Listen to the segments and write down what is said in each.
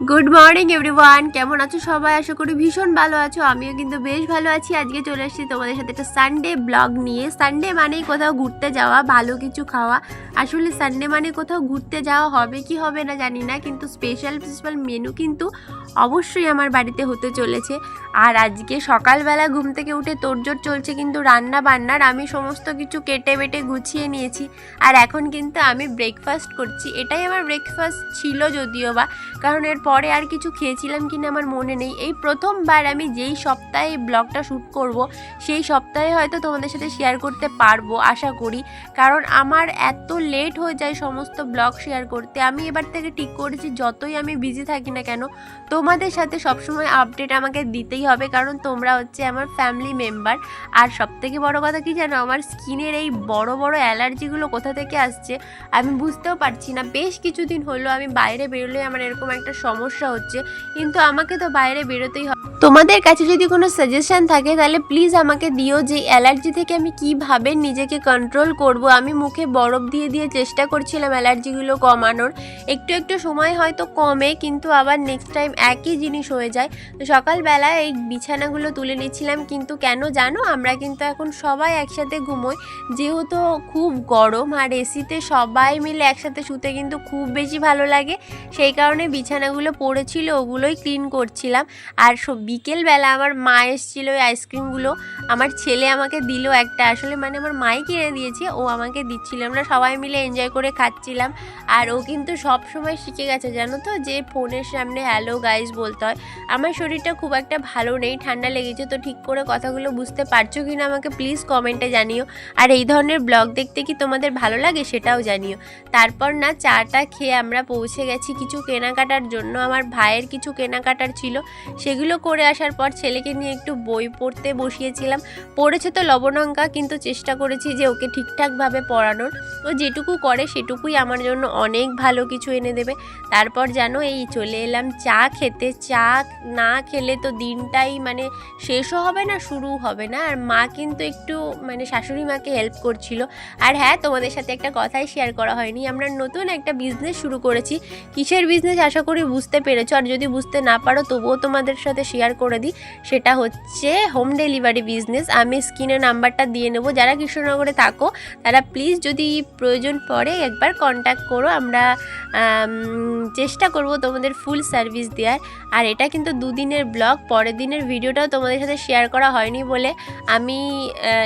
Good morning everyone কেমন আছো সবাই? আশা করি ভীষণ ভালো আছো। আমিও কিন্তু বেশ ভালো আছি। আজকে চলে এসেছি তোমাদের সাথে একটা সানডে ব্লগ নিয়ে। সানডে মানেই কোথাও ঘুরতে যাওয়া, ভালো কিছু খাওয়া। আসলে সানডে মানে কোথাও ঘুরতে যাওয়া হবে কি হবে না জানি না, কিন্তু স্পেশাল স্পেশাল মেনু কিন্তু অবশ্যই আমার বাড়িতে হতে চলেছে। আর আজকে সকালবেলা ঘুম থেকে উঠে তোড়জোড় চলছে কিন্তু রান্না বান্নার আমি সমস্ত কিছু কেটে বেটে গুছিয়ে নিয়েছি। আর এখন কিন্তু আমি ব্রেকফাস্ট করছি। এটাই আমার ব্রেকফাস্ট ছিল যদিও বা, কারণ এর পরে আর কিছু খেয়েছিলাম কিনা আমার মনে নেই। এই প্রথমবার আমি যেই সপ্তাহে ব্লগটা শ্যুট করব, সেই সপ্তাহে হয়তো তোমাদের সাথে শেয়ার করতে পারব, আশা করি। কারণ আমার এত লেট হয়ে যায় সমস্ত ব্লগ শেয়ার করতে। আমি এবার থেকে ঠিক করেছি, যতই আমি বিজি থাকি না কেন, তোমাদের সাথে সবসময় আপডেট আমাকে দিতেই হবে। কারণ তোমরা হচ্ছে আমার ফ্যামিলি মেম্বার আর সবথেকে বড় কথা কি জানো, আমার স্কিনের এই বড় বড় অ্যালার্জিগুলো কোথা থেকে আসছে আমি বুঝতেও পারছি না। বেশ কিছুদিন হলো আমি বাইরে বেরোলে আমার এরকম একটা সমস্যা হচ্ছে, কিন্তু আমাকে তো বাইরে বেরোতেই হবে। তোমাদের কাছে যদি কোনো সাজেশন থাকে, তাহলে প্লিজ আমাকে দিও যে অ্যালার্জি থেকে আমি কীভাবে নিজেকে কন্ট্রোল করব। আমি মুখে বরফ দিয়ে দিয়ে চেষ্টা করছিলাম অ্যালার্জিগুলো কমানোর। একটু একটু সময় হয়তো কমে, কিন্তু আবার নেক্সট টাইম একই জিনিস হয়ে যায়। তো সকালবেলা এই বিছানাগুলো তুলে নিচ্ছিলাম, কিন্তু কেন জানো? আমরা কিন্তু এখন সবাই একসাথে ঘুমোই। যেহেতু খুব গরম, আর এসিতে সবাই মিলে একসাথে শুতে কিন্তু খুব বেশি ভালো লাগে। সেই কারণে বিছানাগুলো পড়েছিল ওগুলোই ক্লিন করছিলাম। আর বিকেলবেলা আমার মা এসেছিল ওই আইসক্রিমগুলো আমার ছেলে আমাকে দিল একটা। আসলে মানে আমার মাই কিনে দিয়েছে, ও আমাকে দিচ্ছিল। আমরা সবাই মিলে এনজয় করে খাচ্ছিলাম। আর ও কিন্তু সব সময় শিখে গেছে, জানো তো? যে ফোনের সামনে হ্যালো গাইজ বলতে হয়। আমার শরীরটা খুব একটা ভালো নেই, ঠান্ডা লেগেছে। তো ঠিক করে কথাগুলো বুঝতে পারছ কি না আমাকে প্লিজ কমেন্টে জানিও। আর এই ধরনের ব্লগ দেখতে কি তোমাদের ভালো লাগে সেটাও জানিও। তারপর না চাটা খেয়ে আমরা পৌঁছে গেছি কিছু কেনাকাটার জন্য। আমার ভাইয়ের কিছু কেনাকাটার ছিল, সেগুলো করে আসার পর ছেলেকে নিয়ে একটু বই পড়তে বসিয়েছিলাম। পড়েছে তো লবণঙ্কা, কিন্তু চেষ্টা করেছি যে ওকে ঠিকঠাকভাবে পড়ানোর। ও যেটুকু করে সেটুকুই আমার জন্য অনেক ভালো কিছু এনে দেবে। তারপর জানো এই চলে এলাম চা খেতে। চা না খেলে তো দিনটাই মানে শেষও হবে না শুরু হবে না। আর মা কিন্তু একটু মানে শাশুড়ি মাকে হেল্প করছিল। আর হ্যাঁ তোমাদের সাথে একটা কথাই শেয়ার করা হয়নি। আমরা নতুন একটা বিজনেস শুরু করেছি। কিসের বিজনেস আশা করি বুঝতে পেরেছ। আর যদি বুঝতে না পারো, তবুও তোমাদের সাথে শেয়ার করে দিই। সেটা হচ্ছে হোম ডেলিভারি বিজনেস আমি স্ক্রিনে নাম্বারটা দিয়ে নেব। যারা কৃষ্ণনগরে থাকো, তারা প্লিজ যদি প্রয়োজন পড়ে, একবার কন্ট্যাক্ট করো। আমরা চেষ্টা করব তোমাদের ফুল সার্ভিস দেওয়ার আর এটা কিন্তু দুদিনের ব্লগ পরের দিনের ভিডিওটাও তোমাদের সাথে শেয়ার করা হয়নি বলে আমি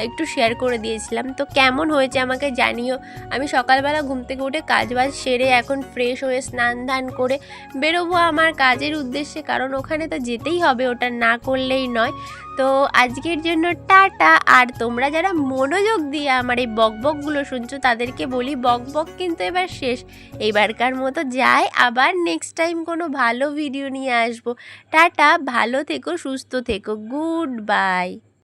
একটু শেয়ার করে দিয়েছিলাম। তো কেমন হয়েছে আমাকে জানিও। আমি সকালবেলা ঘুম থেকে উঠে কাজ বাজ সেরে এখন ফ্রেশ হয়ে স্নান ধান করে বেরোবো। আমার কাজের উদ্দেশ্যে, কারণ ওখানে তো যেতেই হবে, ওটা না করলেই নয়। তো আজকের জন্য টাটা, আর তোমরা যারা মনোযোগ দিয়ে আমার এই বকবকগুলো শুনছো, তাদেরকে বলি বকবক কিন্তু এবার শেষ। এইবারকার মতো যাই, আবার নেক্সট টাইম কোনো ভালো ভিডিও নিয়ে আসব। টাটা, ভালো থেকো, সুস্থ থেকো, গুড বাই।